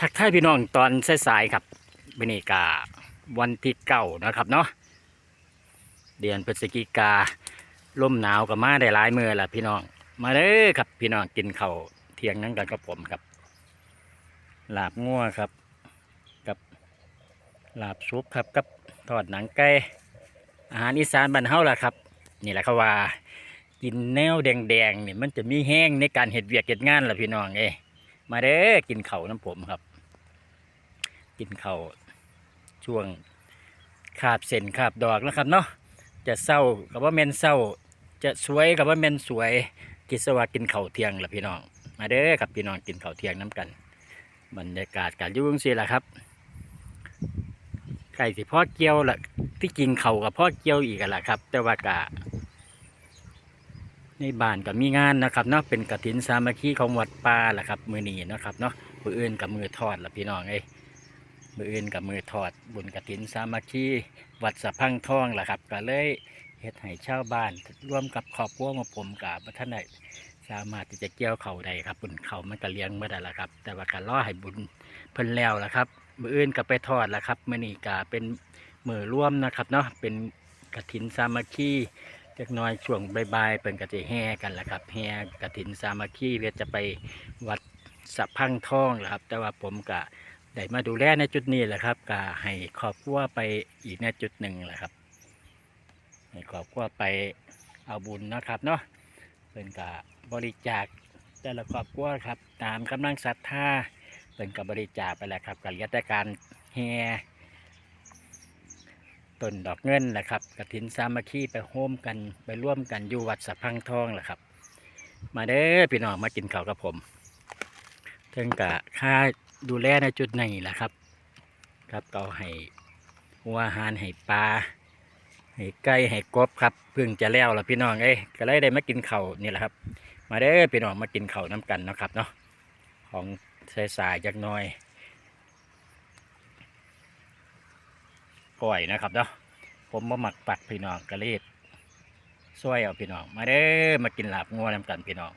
ทักทายพี่น้องตอนสายๆครับบรรยากาวันที่เก้านะครับเนาะเดือนพฤศจิกาลมหนาวกับมาได้หลายมือละพี่น้อง มาเด้อครับ พี่น้องกินข้าวเที่ยงนั่งกันกับผมครับลาบงัวครับ กับลาบซุปครับกับทอดหนังไก่อาหารอีสานบ้านเฮาล่ะครับ นี่แหละครับว่า กินแนวแดงๆเนี่ยมันจะมีแห้งในการเห็ดเวียกเห็ดงานล่ะพี่น้องเอ้ มาเด้อกินเข่าน้ำผมครับ กินเข่าช่วงขาบเส้นขาบดอกนะครับเนาะจะเศร้ากับว่าเมนเศร้า จะสวยกับว่าเมนสวย กิสวากินเข่าเที่ยงละพี่น้อง มาเด้อครับพี่น้องกินเข่าเที่ยงน้ำกัน บรรยากาศการยุ่งสิละครับไก่สิพ่อเกี่ยวละที่กินเข่ากับพ่อเกี่ยวอีกกันละครับ แต่ว่ากะ ในบ้านก็มีงานนะครับเนาะเป็นกฐินสามัคคีของวัดป่าแหละครับ มือนีนะครับเนาะมืออื่นกับมือทอดละพี่น้องเอ้มืออื่นกับมือทอด บุญกฐินสามัคคีวัดสะพังทองแหละครับ ก็เลยเฮ็ดให้ชาวบ้านร่วมกับครอบครัวมาผมกับท่านได้สามารถที่จะเกี่ยวเขาได้ครับบุญเขามันก็เลี้ยงไม่ได้ละครับ แต่ว่าการล่อให้บุญเพิ่นแล้วละครับ มืออื่นก็ไปทอดละครับมือนีก็เป็นมือร่วมนะครับเนาะเป็นกฐินสามัคคี เล็กน้อยช่วงบ่ายๆเป็นกะจะแห่กันแหละครับแห่กระถินสามัคคีเพื่อจะไปวัดสะพังทองแหละครับ แต่ว่าผมกะได้มาดูแลในจุดนี้แหละครับกะให้ครอบครัวไปอีกในจุดหนึ่งแหละครับให้ครอบครัวไปเอาบุญนะครับเนาะเป็นกะบริจาคแต่ละครอบครัวครับ ตามกำลังศรัทธาเป็นกับบริจาคไปแหละครับกับเหลือแต่การแห่ ต้นดอกเงินแหละครับกระถินสามัคคีไปโฮมกันไปร่วมกันอยู่วัดสะพังทองแหละครับ มาเด้อพี่น้องมากินข้าวกับผมถึงกะค่าดูแลในจุดนี้แหละครับ ครับก็ให้หัวอาหารให้ปลาให้ไก่ให้กบครับเพิ่งจะแล้วละพี่น้องเอ้ยก็เลยได้มากินข้าวนี่แหละครับ มาเด้อพี่น้องมากินข้าวน้ำกันนะครับเนาะของสายๆจักน้อย ก้อยนะครับเนาะผมมาหมักปักพี่น้องกระเลดซวยเอาพี่น้อง มาเด้อมากินลาบงัวนำกันพี่น้อง